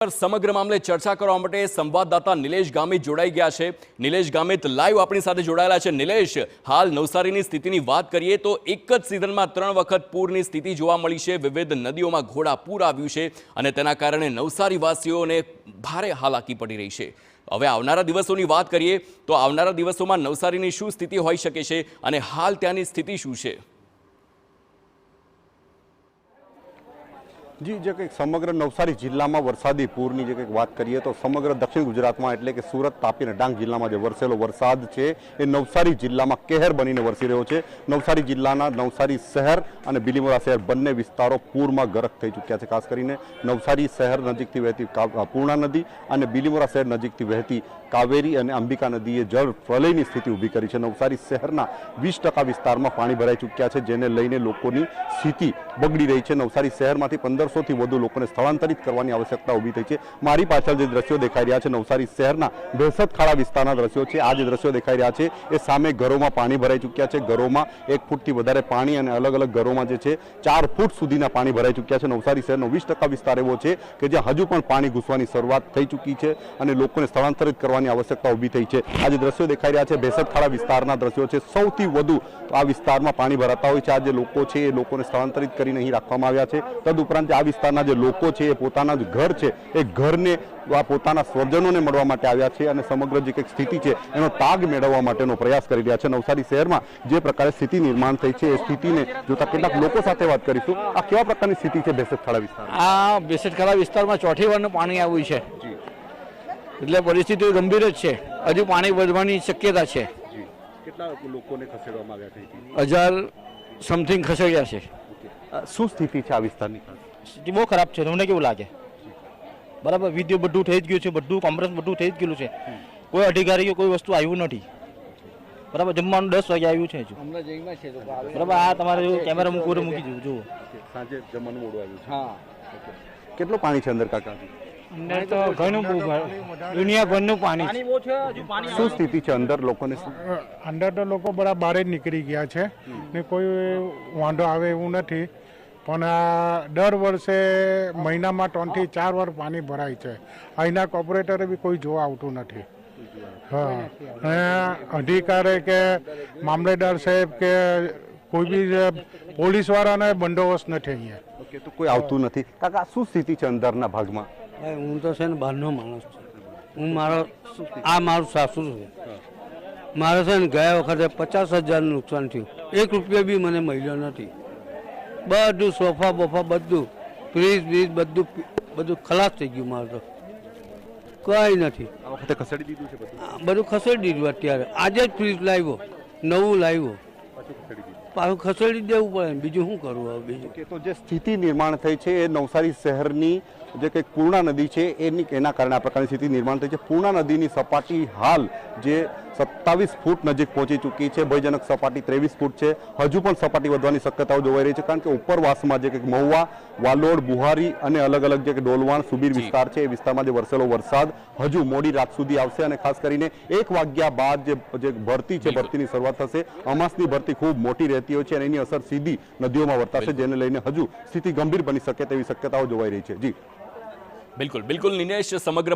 પર સમગ્ર મામલે ચર્ચા કરવા માટે સંવાદદાતા નિલેશ ગામિત જોડાઈ ગયા છે. નિલેશ ગામિત લાઈવ આપણી સાથે જોડાયેલા છે. નિલેશ, હાલ નવસારીની સ્થિતિની વાત કરીએ તો એક જ સિઝનમાં ત્રણ વખત પૂરની સ્થિતિ જોવા મળી છે. વિવિધ નદીઓમાં ઘોડા પૂર આવ્યું છે અને તેના કારણે નવસારીવાસીઓને ભારે હાલાકી પડી રહી છે. હવે આવનારા દિવસોની વાત કરીએ તો આવનારા દિવસોમાં નવસારીની શું સ્થિતિ હોઈ શકે છે અને હાલ ત્યાંની સ્થિતિ શું છે? જી, જે કંઈક સમગ્ર નવસારી જિલ્લામાં વરસાદી પૂરની જે કંઈક વાત કરીએ તો સમગ્ર દક્ષિણ ગુજરાતમાં એટલે કે સુરત, તાપી અને ડાંગ જિલ્લામાં જે વરસેલો વરસાદ છે, એ નવસારી જિલ્લામાં કહેર બનીને વરસી રહ્યો છે. નવસારી જિલ્લાના નવસારી શહેર અને બિલીમોરા શહેર બંને વિસ્તારો પૂરમાં ગરક થઈ ચૂક્યા છે. ખાસ કરીને નવસારી શહેર નજીકથી વહેતી પૂર્ણા નદી અને બિલીમોરા શહેર નજીકથી વહેતી કાવેરી અને અંબિકા નદીએ જળ પ્રલયની સ્થિતિ ઊભી કરી છે. નવસારી શહેરના વીસ વિસ્તારમાં પાણી ભરાઈ ચૂક્યા છે, જેને લઈને લોકોની સ્થિતિ બગડી રહી છે. નવસારી શહેરમાંથી પંદરસોથી વધુ લોકોને સ્થળાંતરિત કરવાની આવશ્યકતા ઊભી થઈ છે. મારી પાછળ જે દ્રશ્યો દેખાઈ રહ્યા છે, નવસારી શહેરના ખાડા વિસ્તારના દ્રશ્યો છે. આ જે દ્રશ્યો દેખાઈ રહ્યા છે, એ સામે ઘરોમાં પાણી ભરાઈ ચૂક્યા છે. ઘરોમાં એક ફૂટથી વધારે પાણી અને અલગ અલગ ઘરોમાં જે છે, ચાર ફૂટ સુધીના પાણી ભરાઈ ચૂક્યા છે. નવસારી શહેરનો વીસ ટકા વિસ્તાર એવો છે કે જ્યાં હજુ પણ પાણી ઘૂસવાની શરૂઆત થઈ ચૂકી છે અને લોકોને સ્થળાંતરિત કરવાની આવશ્યકતા ઊભી થઈ છે. આ જે દ્રશ્યો દેખાઈ રહ્યા છે, ભેસત ખાડા વિસ્તારના દ્રશ્યો છે. સૌથી વધુ આ વિસ્તારમાં પાણી ભરાતા હોય છે. આ જે લોકો છે, એ લોકોને સ્થળાંતરિત કરીને અહીં રાખવામાં આવ્યા છે. તદુપરાંત આ વિસ્તારના જે લોકો છે એ પોતાના જ ઘર છે એ ઘરને આ પોતાના સ્વજનોને મળવા માટે આવ્યા છે અને સમગ્ર જે કંઈક સ્થિતિ છે એનો તાગ મેળવવા માટેનો પ્રયાસ કરી રહ્યા છે. નવસારી શહેરમાં જે પ્રકારે સ્થિતિ નિર્માણ થઈ છે એ સ્થિતિને જોતા કેટલાક લોકો સાથે વાત કરીશું. આ કેવા પ્રકારની સ્થિતિ છે ભેસત વિસ્તાર આ બેસટખરા વિસ્તારમાં ચોથી વારનું પાણી આવ્યું છે. એટલે પરિસ્થિતિ ગંભીર જ છે. હજુ પાણી વધવાની શક્યતા છે. કેટલા લોકોને ખસેડવામાં આવ્યા છે હજાર સમથિંગ ખસેડ્યા છે. શું સ્થિતિ છે આ વિસ્તારની? સ્થિતિ બહુ ખરાબ છે તમને કેવું લાગે? બરાબર વિધિઓ બધું થઈ જ ગયું છે બધું કોમ્પ્રેસ બધું થઈ જ ગયેલું છે. કોઈ અધિકારી કોઈ વસ્તુ આવ્યું નથી. બરાબર જમવાનું દસ વાગે આવ્યું છે બરાબર આ તમારે કેમેરા મૂકવું મૂકી જવું જુઓ. સાંજે જમવાનું મોડું આવ્યું છે. હા. કેટલું પાણી છે અંદર કાકા? અંદર તો ઘણું બહુ દુનિયાભરનું પાણી શું સ્થિતિ છે અંદર લોકોને? અંદર તો લોકો બધા બહાર જ નીકળી ગયા છે. ને કોઈ વાંધો આવે એવું નથી. પણ આ દર વર્ષે મહિનામાં ત્રણથી ચાર વાર પાણી ભરાય છે. અહીંના કોર્પોરેટરે બી કોઈ જોવા આવતું નથી. હા. અને અધિકારે કે મામલેદાર સાહેબ કે કોઈ બી પોલીસવાળાને બંદોબસ્ત નથી અહીંયા. ઓકે તો કોઈ આવતું નથી. કાકા શું સ્થિતિ છે અંદરના ભાગમાં? ભાઈ હું તો છે ને બહારનો માણસ છું. હું મારો આ મારું સાસુ છે. મારે છે ને ગયા વખતે પચાસ હજારનું નુકસાન થયું. એક રૂપિયા બી મને મળ્યો નથી. બધું સોફા બોફા બધું ફ્રીજ બ્રીજ બધું બધું ખલાસ થઈ ગયું મારું તો. કંઈ નથી. આ વખતે ખસેડી દીધું છે બધું? આ બધું ખસેડી દીધું અત્યારે. આજે જ ફ્રીજ લાવ્યો નવું લાવ્યો. પાછું ખસેડી દીધું. પાછું ખસેડી દેવું પડે ને બીજું શું કરવું હવે બીજું? કે તો જે સ્થિતિ નિર્માણ થઈ છે એ નવસારી શહેરની જે કંઈક પૂર્ણા નદી છે એની એના કારણે આ પ્રકારની સ્થિતિ નિર્માણ થઈ છે. પૂર્ણા નદીની સપાટી હાલ જે સત્તાવીસ ફૂટ નજીક પહોંચી ચૂકી છે. ભયજનક સપાટી ત્રેવીસ ફૂટ છે. હજુ પણ સપાટી વધવાની શક્યતાઓ જોવાઈ રહી છે કારણ કે ઉપરવાસમાં જે કંઈક મહુવા વાલોડ બુહારી અને અલગ અલગ જે કે ડોલવાણ સુબીર વિસ્તાર છે એ વિસ્તારમાં જે વરસેલો વરસાદ હજુ મોડી રાત સુધી આવશે અને ખાસ કરીને એક વાગ્યા બાદ જે જે ભરતી છે ભરતીની શરૂઆત થશે. અમાસની ભરતી ખૂબ મોટી રહેતી હોય છે અને એની અસર સીધી નદીઓમાં વર્તાશે જેને લઈને હજુ સ્થિતિ ગંભીર બની શકે તેવી શક્યતાઓ જોવાઈ રહી છે. જી. બિલકુલ. બિલકુલ નિનેશ સમગ્ર